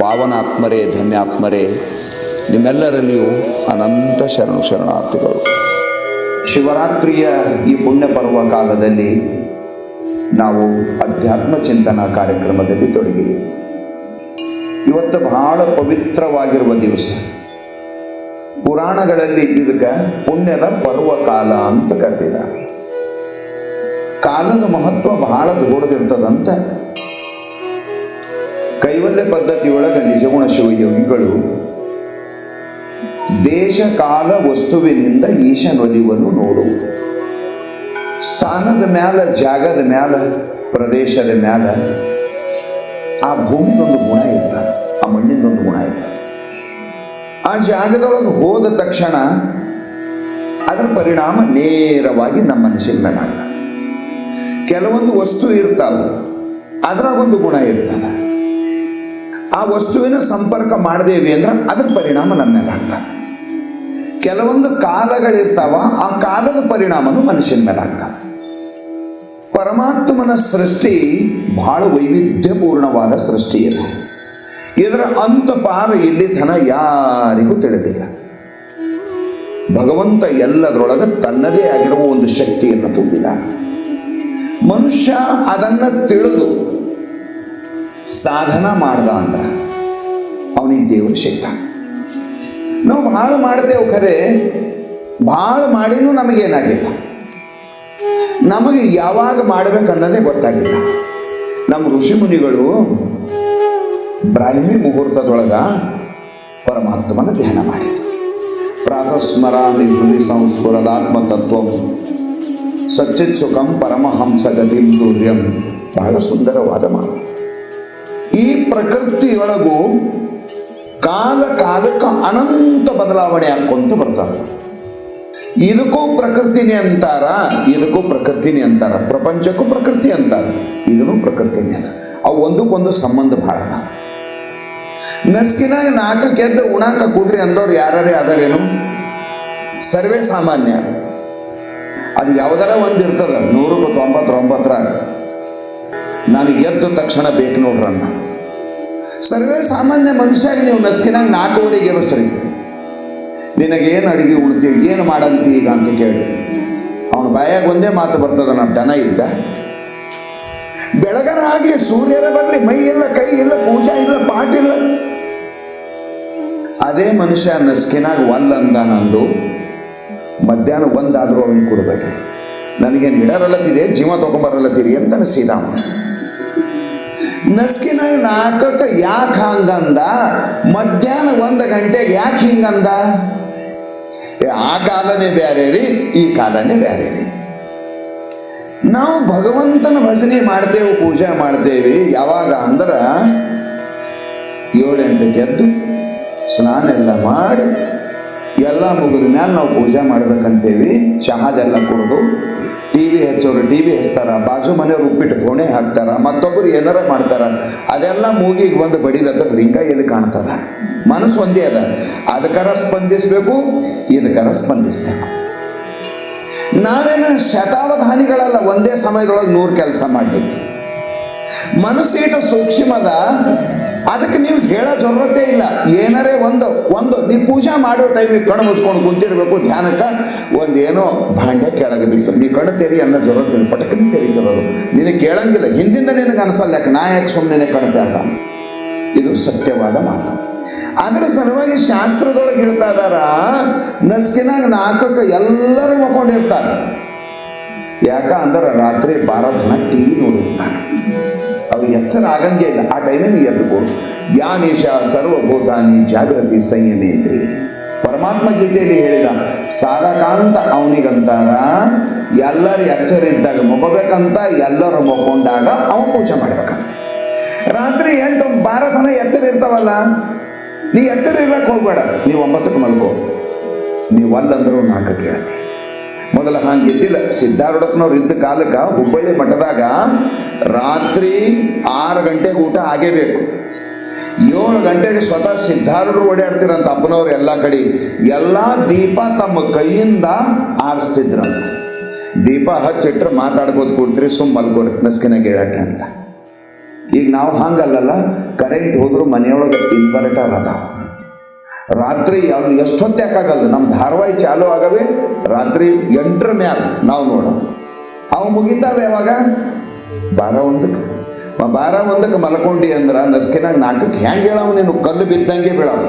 ಪಾವನಾತ್ಮರೇ, ಧನ್ಯಾತ್ಮರೇ ನಿಮ್ಮೆಲ್ಲರಲ್ಲಿಯೂ ಅನಂತ ಶರಣು ಶರಣಾರ್ಥಿಗಳು. ಶಿವರಾತ್ರಿಯ ಈ ಪುಣ್ಯ ಪರ್ವ ಕಾಲದಲ್ಲಿ ನಾವು ಅಧ್ಯಾತ್ಮ ಚಿಂತನಾ ಕಾರ್ಯಕ್ರಮದಲ್ಲಿ ತೊಡಗಿದ್ದೀವಿ ಇವತ್ತು ಬಹಳ ಪವಿತ್ರವಾಗಿರುವ ದಿವಸ. ಪುರಾಣಗಳಲ್ಲಿ ಇದಕ್ಕೆ ಪುಣ್ಯದ ಪರ್ವಕಾಲ ಅಂತ ಕರೆದಿದ್ದಾರೆ. ಕಾಲದ ಮಹತ್ವ ಬಹಳ ದೊಡ್ಡದಿರ್ತದಂತ ಕೈವಲ್ಯ ಪದ್ಧತಿಯೊಳಗ ನಿಜಗುಣ ಶಿವಯೋಗಿಗಳು ದೇಶ, ಕಾಲ, ವಸ್ತುವಿನಿಂದ ಈಶನೊಲಿವನು ನೋಡು ಸ್ಥಾನದ ಮ್ಯಾಲ, ಜಾಗದ ಮ್ಯಾಲ, ಪ್ರದೇಶದ ಮ್ಯಾಲ ಆ ಭೂಮಿದೊಂದು ಗುಣ ಇರ್ತದೆ ಆ ಮಣ್ಣಿಂದೊಂದು ಗುಣ ಇರ್ತದೆ ಆ ಜಾಗದೊಳಗೆ ಹೋದ ತಕ್ಷಣ ಅದರ ಪರಿಣಾಮ ನೇರವಾಗಿ ನಮ್ಮ ಮನಸ್ಸಿನ ಮೇಲೆ ಕೆಲವೊಂದು ವಸ್ತು ಇರ್ತಾವೆ, ಅದರಾಗೊಂದು ಗುಣ ಇರ್ತದೆ ಆ ವಸ್ತುವಿನ ಸಂಪರ್ಕ ಮಾಡದೇವಿ ಅಂದ್ರೆ ಅದ್ರ ಪರಿಣಾಮ ನಮ್ಮ ಮೇಲೆ ಆಗ್ತದೆ ಕೆಲವೊಂದು ಕಾಲಗಳಿರ್ತಾವ, ಆ ಕಾಲದ ಪರಿಣಾಮನು ಮನುಷ್ಯನ ಮೇಲೆ ಆಗ್ತದೆ ಪರಮಾತ್ಮನ ಸೃಷ್ಟಿ ಬಹಳ ವೈವಿಧ್ಯಪೂರ್ಣವಾದ ಸೃಷ್ಟಿ ಇದೆ. ಇದರ ಅಂತ ಪಾರು ಇಲ್ಲಿ ಧನ ಯಾರಿಗೂ ತಿಳಿದಿಲ್ಲ. ಭಗವಂತ ಎಲ್ಲದರೊಳಗೆ ತನ್ನದೇ ಆಗಿರುವ ಒಂದು ಶಕ್ತಿಯನ್ನು ತುಂಬಿದ. ಮನುಷ್ಯ ಅದನ್ನು ತಿಳಿದು ಸಾಧನ ಮಾಡ್ದ ಅಂದ್ರೆ ಅವನಿಗೆ ದೇವರು ಸಿಗ್ತಾನೆ ನಾವು ಭಾಳ ಮಾಡ್ತೇವೆ ಖರೆ, ಭಾಳ ಮಾಡಿನೂ ನಮಗೇನಾಗಿಲ್ಲ ನಮಗೆ ಯಾವಾಗ ಮಾಡಬೇಕನ್ನೋದೇ ಗೊತ್ತಾಗಿಲ್ಲ. ನಮ್ಮ ಋಷಿ ಮುನಿಗಳು ಬ್ರಾಹ್ಮಿ ಮುಹೂರ್ತದೊಳಗ ಪರಮಾತ್ಮನ ಧ್ಯಾನ ಮಾಡಿದ್ರು. ಪ್ರಾತಸ್ಮರಾಮಿ ಹುಲಿ ಸಂಸ್ಫುರದಾತ್ಮ ತತ್ವ ಸಚ್ಚಿತ್ ಸುಖಂ ಪರಮಹಂಸ ಗತಿಂ ಬಹಳ ಸುಂದರವಾದ ಮಾತು. ಪ್ರಕೃತಿಯೊಳಗೂ ಕಾಲ ಕಾಲಕ್ಕೆ ಅನಂತ ಬದಲಾವಣೆ ಹಾಕೊಂತ ಬರ್ತದೆ. ಇದಕ್ಕೂ ಪ್ರಕೃತಿನೇ ಅಂತಾರ, ಇದಕ್ಕೂ ಪ್ರಕೃತಿನೇ ಅಂತಾರ, ಪ್ರಪಂಚಕ್ಕೂ ಪ್ರಕೃತಿ ಅಂತಾರ, ಇದನ್ನು ಪ್ರಕೃತಿನೇ ಅದ ಅವು ಒಂದಕ್ಕೊಂದು ಸಂಬಂಧ ಭಾಳ ಅದ. ನಸ್ಕಿನಾಗ ನಾಲ್ಕ ಗೆದ್ದು ಉಣಾಕ ಕೊಡ್ರಿ ಅಂದವ್ರು ಯಾರೇ ಅದಾರೇನು? ಸರ್ವೇ ಸಾಮಾನ್ಯ. ಅದು ಯಾವ್ದಾರ ಒಂದು ಇರ್ತದ ನೂರಕ್ಕೆ ತೊಂಬತ್ತೊಂಬತ್ತರ ನಾನು ಎದ್ದ ತಕ್ಷಣ ಬೇಕು ನೋಡ್ರಿ ಅನ್ನ ಸರ್ವೇ ಸಾಮಾನ್ಯ ಮನುಷ್ಯಾಗ ನೀವು ನಸ್ಕಿನಾಗ ನಾಲ್ಕೂವರೆಗೆ ಸರಿ. ನಿನಗೇನು ಅಡುಗೆ ಉಳ್ತೀವಿ ಏನು ಮಾಡಂತಿ ಈಗ ಅಂತ ಕೇಳಿ. ಅವನು ಬಾಯಾಗ ಒಂದೇ ಮಾತು ಬರ್ತದ ನಾನು ದನ ಇದ್ದ? ಬೆಳಗರ ಆಗಲಿ ಸೂರ್ಯರ ಬರಲಿ, ಮೈ ಇಲ್ಲ, ಕೈ ಇಲ್ಲ, ಪೂಜಾ ಇಲ್ಲ ಪಾಟಿಲ್ಲ ಅದೇ ಮನುಷ್ಯ ನಸ್ಕಿನಾಗ ಒಲ್ಲಂದ ನಂದು. ಮಧ್ಯಾಹ್ನ ಒಂದಾದರೂ ಅವನು ಕೊಡಬೇಕು. ನನಗೇನು ಇಡರಲ್ಲತ್ತಿದೆ ಜೀವ ತಗೊಂಬರಲ್ಲತ್ತೀರಿ ಅಂತ ಅವನು ನಸ್ಕಿನಾಗ ನಾಲ್ಕಕ್ಕೆ ಯಾಕೆ ಹಂಗಂದ? ಮಧ್ಯಾಹ್ನ ಒಂದು ಗಂಟೆಗೆ ಯಾಕೆ ಹಿಂಗಂದ? ಆ ಕಾಲನೇ ಬೇರೆ ರೀ, ಈ ಕಾಲನೇ ಬೇರೆ ರೀ. ನಾವು ಭಗವಂತನ ಭಜನೆ ಮಾಡ್ತೇವೆ, ಪೂಜೆ ಮಾಡ್ತೇವೆ. ಯಾವಾಗ ಅಂದ್ರೆ ಏಳೆಂಟು ಗೆದ್ದು ಸ್ನಾನ ಎಲ್ಲ ಮಾಡಿ ಎಲ್ಲ ಮುಗಿದ ಮೇಲೆ ನಾವು ಪೂಜೆ ಮಾಡ್ಬೇಕಂತೇವಿ. ಚಹಾದೆಲ್ಲ ಕುಡಿದು ಟಿ ವಿ ಹಚ್ಚೋರು, ಟಿ ವಿ ಹಚ್ತಾರ, ಬಾಜು ಮನೆಯವ್ರು ಉಪ್ಪಿಟ್ಟು ಫೋಣೆ ಹಾಕ್ತಾರ, ಮತ್ತೊಬ್ಬರು ಏನಾರ ಮಾಡ್ತಾರ. ಅದೆಲ್ಲ ಮೂಗಿಗೆ ಬಂದು ಬಡಿಲತ್ತ ಲಿಂಗ ಎಲ್ಲಿ ಕಾಣ್ತದ? ಮನಸ್ಸು ಒಂದೇ ಅದ. ಅದಕ್ಕರ ಸ್ಪಂದಿಸ್ಬೇಕು ಇದಕ್ಕರ ಸ್ಪಂದಿಸ್ಬೇಕು. ನಾವೇನು ಶತಾವಧಾನಿಗಳಲ್ಲ ಒಂದೇ ಸಮಯದೊಳಗೆ ನೂರು ಕೆಲಸ ಮಾಡಲಿಕ್ಕೆ. ಮನಸ್ಸೀಟ ಸೂಕ್ಷ್ಮದ, ಅದಕ್ಕೆ ನೀವು ಹೇಳೋ ಜರೂರತೆ ಇಲ್ಲ. ನೀವು ಪೂಜಾ ಮಾಡೋ ಟೈಮಿಗೆ ಕಣ್ಣು ಮುಚ್ಕೊಂಡು ಕುಂತಿರ್ಬೇಕು, ಧ್ಯಾನಕ್ಕೆ ಒಂದೇನೋ ಭಾಂಡೆ ಕೆಳಗೆ ಬಿತ್ತು. ನೀ ಕಣ್ಣು ತೆರಿ ಅನ್ನೋ ಜ್ವರ ಪಟಕನೆ ತೆರೀತಿರೋದು. ನಿನಗೆ ಕೇಳಂಗಿಲ್ಲ, ಹಿಂದಿಂದ ನಿನಗೆ ಅನಿಸಲ್ಲ ಯಾಕೆ? ನಾ ಯಾಕೆ ಸುಮ್ಮನೆ ಕಣ್ತೆ ಅಂತ ಇದು ಸತ್ಯವಾದ ಮಾತು. ಅದರ ಸಲುವಾಗಿ ಶಾಸ್ತ್ರದೊಳಗೆ ಹೇಳ್ತಾ ಇದಾರ, ನಸ್ಕಿನಾಗ ನಾಲ್ಕಕ್ಕೆ ಎಲ್ಲರೂ ಮಕ್ಕೊಂಡಿರ್ತಾರೆ. ಯಾಕ ಅಂದ್ರೆ ರಾತ್ರಿ ಬಾರದನ ಟಿ ವಿ ನೋಡಿರ್ತಾರೆ. ಅವ್ರು ಎಚ್ಚರ ಆಗಂಗೆ ಇಲ್ಲ. ಆ ಟೈಮಿಗೆ ಎದ್ದುಕೊಂಡು ಯಾನೇಶ ಸರ್ವಭೂತಾನಿ ಜಾಗೃತಿ ಸಂಯಮೇಂದ್ರಿ. ಪರಮಾತ್ಮ ಗೀತೆಯಲ್ಲಿ ಹೇಳಿದ ಸಾಧಕಾಂತ ಅವನಿಗಂತಾರ, ಎಲ್ಲರ ಎಚ್ಚರ ಇದ್ದಾಗ ಮುಗಬೇಕಂತ ಎಲ್ಲರೂ ಮುಗೊಂಡಾಗ ಅವನು ಪೂಜೆ ಮಾಡ್ಬೇಕಂತ. ರಾತ್ರಿ ಎಂಟು ಬಾರತನ ಎಚ್ಚರ ಇರ್ತಾವಲ್ಲ, ನೀ ಎಚ್ಚರ ಇರ್ಲಕ್ಕೆ ಹೋಗ್ಬೇಡ ನೀವು ಒಂಬತ್ತಕ್ಕೆ ಮಲ್ಕೋ. ನೀವು ಅಲ್ಲಂದ್ರೂ ನಾಲ್ಕು ಕೇಳ್ತಿ. ಮೊದಲ ಹಂಗೆ ಇದ್ದಿಲ್ಲ ಸಿದ್ಧಾರೂಢಪ್ಪನವ್ರು ಇದ್ದ ಕಾಲಕ್ಕೆ ಹುಬ್ಬಳ್ಳಿ ಮಠದಾಗ ರಾತ್ರಿ ಆರು ಗಂಟೆಗೆ ಊಟ ಆಗೇಬೇಕು. ಏಳು ಗಂಟೆಗೆ ಸ್ವತಃ ಸಿದ್ಧಾರೂಢರು ಓಡಾಡ್ತಿರಂತ ಅಪ್ಪನವ್ರು ಎಲ್ಲ ಕಡೆ ಎಲ್ಲ ದೀಪ ತಮ್ಮ ಕೈಯಿಂದ ಆರಿಸ್ತಿದ್ರಂತ ದೀಪ ಹಚ್ಚಿಟ್ರೆ ಮಾತಾಡ್ಕೋತ ಕೂಡ್ತೀರಿ ಸುಮ್ಮ ಮಲ್ಕೋರಿ ಮೆಸ್ಕಿನ ಹೇಳಕ್ಕೆ ಅಂತ. ಈಗ ನಾವು ಹಂಗಲ್ಲಲ್ಲ, ಕರೆಂಟ್ ಹೋದ್ರು ಮನೆಯೊಳಗೆ ಇನ್ವರ್ಟರ್ ಅದ. ರಾತ್ರಿ ಯಾವ ಎಷ್ಟೊತ್ತು ಯಾಕಾಗಲ್ಲ ನಮ್ಮ ಧಾರವಾಹಿ ಚಾಲು ಆಗವೆ, ರಾತ್ರಿ ಎಂಟರ ಮ್ಯಾಲ ನಾವು ನೋಡೋದು. ಅವು ಮುಗಿತಾವೆ ಯಾವಾಗ? ಬಾರ ಒಂದಕ್ಕೆ. ಬಾರ ಒಂದಕ್ಕೆ ಮಲ್ಕೊಂಡಿ ಅಂದ್ರ ನಸ್ಕಿನಾಗ ನಾಲ್ಕಕ್ಕೆ ಹೆಂಗೆ ಹೇಳವ ನೀನು? ಕಲ್ಲು ಬಿದ್ದಂಗೆ ಬೀಳವ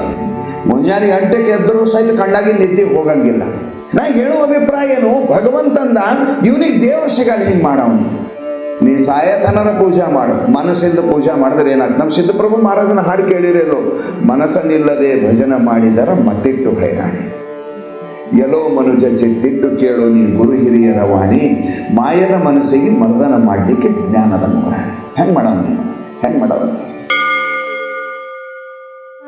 ಮುಂಜಾನೆ ಗಂಟೆಗೆ ಎದ್ದರೂ ಸಹಿತ ಕಣ್ಣಾಗಿ ನಿದ್ದೆ ಹೋಗಂಗಿಲ್ಲ. ನಾ ಹೇಳುವ ಅಭಿಪ್ರಾಯ ಏನು? ಭಗವಂತಂದ ಇವನಿಗೆ ದೇವರು ಸಿಗಲ್ಲ ಹಿಂಗೆ ಮಾಡವನಿಗೆ ನೀ ಸಾಯತನರ ಪೂಜಾ ಮಾಡು, ಮನಸ್ಸಿಂದ ಪೂಜಾ ಮಾಡಿದ್ರೆ ಏನಾಗ್ತದೆ ನಮ್ಮ ಸಿದ್ಧಪ್ರಭು ಮಹಾರಾಜನ ಹಾಡು ಕೇಳಿರೇನು? ಮನಸ್ಸನ್ನಿಲ್ಲದೆ ಭಜನೆ ಮಾಡಿದರ ಮತ್ತಿಟ್ಟು ಹೈರಾಣಿ. ಎಲ್ಲೋ ಮನುಜ ಚಿತ್ತಿಟ್ಟು ಕೇಳು ನೀ ಗುರು ಹಿರಿಯರ ವಾಣಿ. ಮಾಯದ ಮನಸ್ಸಿಗೆ ಮರ್ದನ ಮಾಡಲಿಕ್ಕೆ ಜ್ಞಾನದ ಮುಗುರಾಣಿ. ಹೆಂಗೆ ಮಾಡವ ನೀನು ಹೆಂಗೆ ಮಾಡವ